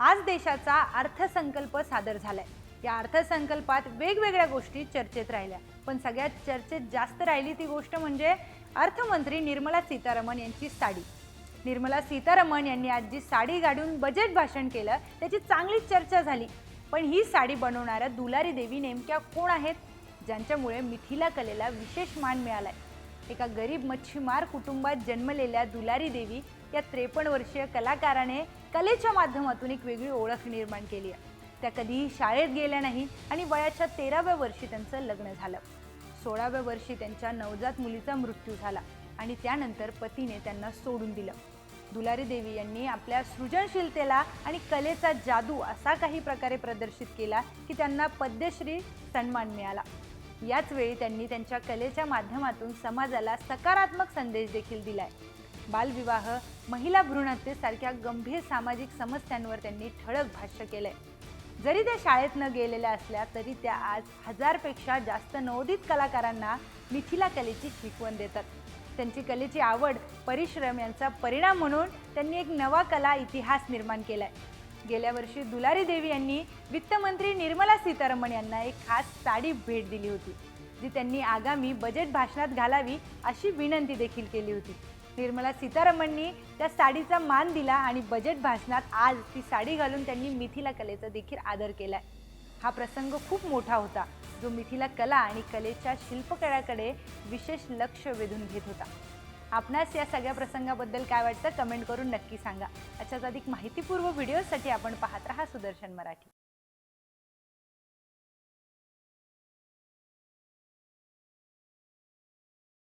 आज देशाचा अर्थसंकल्प सादर झालाय. या अर्थसंकल्पात वेगवेगळ्या गोष्टी चर्चेत राहिल्या. पण सगळ्यात चर्चेत जास्त राहिली ती गोष्ट म्हणजे अर्थमंत्री निर्मला सीतारामन यांची साडी. निर्मला सीतारामन यांनी आज जी साडी गाडून बजेट भाषण केलं त्याची चांगली चर्चा झाली. पण ही साडी बनवणाऱ्या दुलारी देवी नेमक्या कोण आहेत? ज्यांच्यामुळे मिथिला कलेला विशेष मान मिळालाय. एका गरीब मच्छीमार कुटुंबात जन्मलेल्या दुलारी देवी या त्रेपन्न वर्षीय कलाकाराने कलेच्या माध्यमातून एक वेगळी ओळख निर्माण केली आहे. त्या कधीही शाळेत गेल्या नाही आणि वयाच्या तेराव्या वर्षी त्यांचं लग्न झालं. सोळाव्या वर्षी त्यांच्या नवजात मुलीचा मृत्यू झाला आणि त्यानंतर पतीने त्यांना सोडून दिलं. दुलारी देवी यांनी आपल्या सृजनशीलतेला आणि कलेचा जादू असा काही प्रकारे प्रदर्शित केला की त्यांना पद्मश्री सन्मान मिळाला. याच वेळी त्यांनी त्यांच्या कलेच्या माध्यमातून समाजाला सकारात्मक संदेश देखील दिलाय. बालविवाह महिला भ्रूणहत्येसारख्या गंभीर सामाजिक समस्यांवर त्यांनी ठळक भाष्य केलंय. जरी त्या शाळेत न गेलेल्या असल्या तरी त्या आज हजारपेक्षा जास्त नवोदित कलाकारांना मिथिला कलेची शिकवण देतात. त्यांची कलेची आवड परिश्रम यांचा परिणाम म्हणून त्यांनी एक नवा कला इतिहास निर्माण केलाय. गेल्या वर्षी दुलारी देवी यांनी वित्तमंत्री निर्मला सीतारामन यांना एक खास साडी भेट दिली होती जी त्यांनी आगामी बजेट भाषणात घालावी अशी विनंती देखील केली होती. निर्मला सीतारामननी त्या साडीचा मान दिला आणि बजेट भाषणात आज ती साडी घालून त्यांनी मिथिला कलेचा देखील आदर केलाय. हा प्रसंग खूप मोठा होता जो मिथिला कला आणि कलेच्या शिल्पकलाकडे विशेष लक्ष वेधून घेत होता. आपणास या सगळ्या प्रसंगाबद्दल काय वाटतं कमेंट करून नक्की सांगा. अशाच अधिक माहितीपूर्व व्हिडिओसाठी आपण पाहत राहा सुदर्शन मराठी.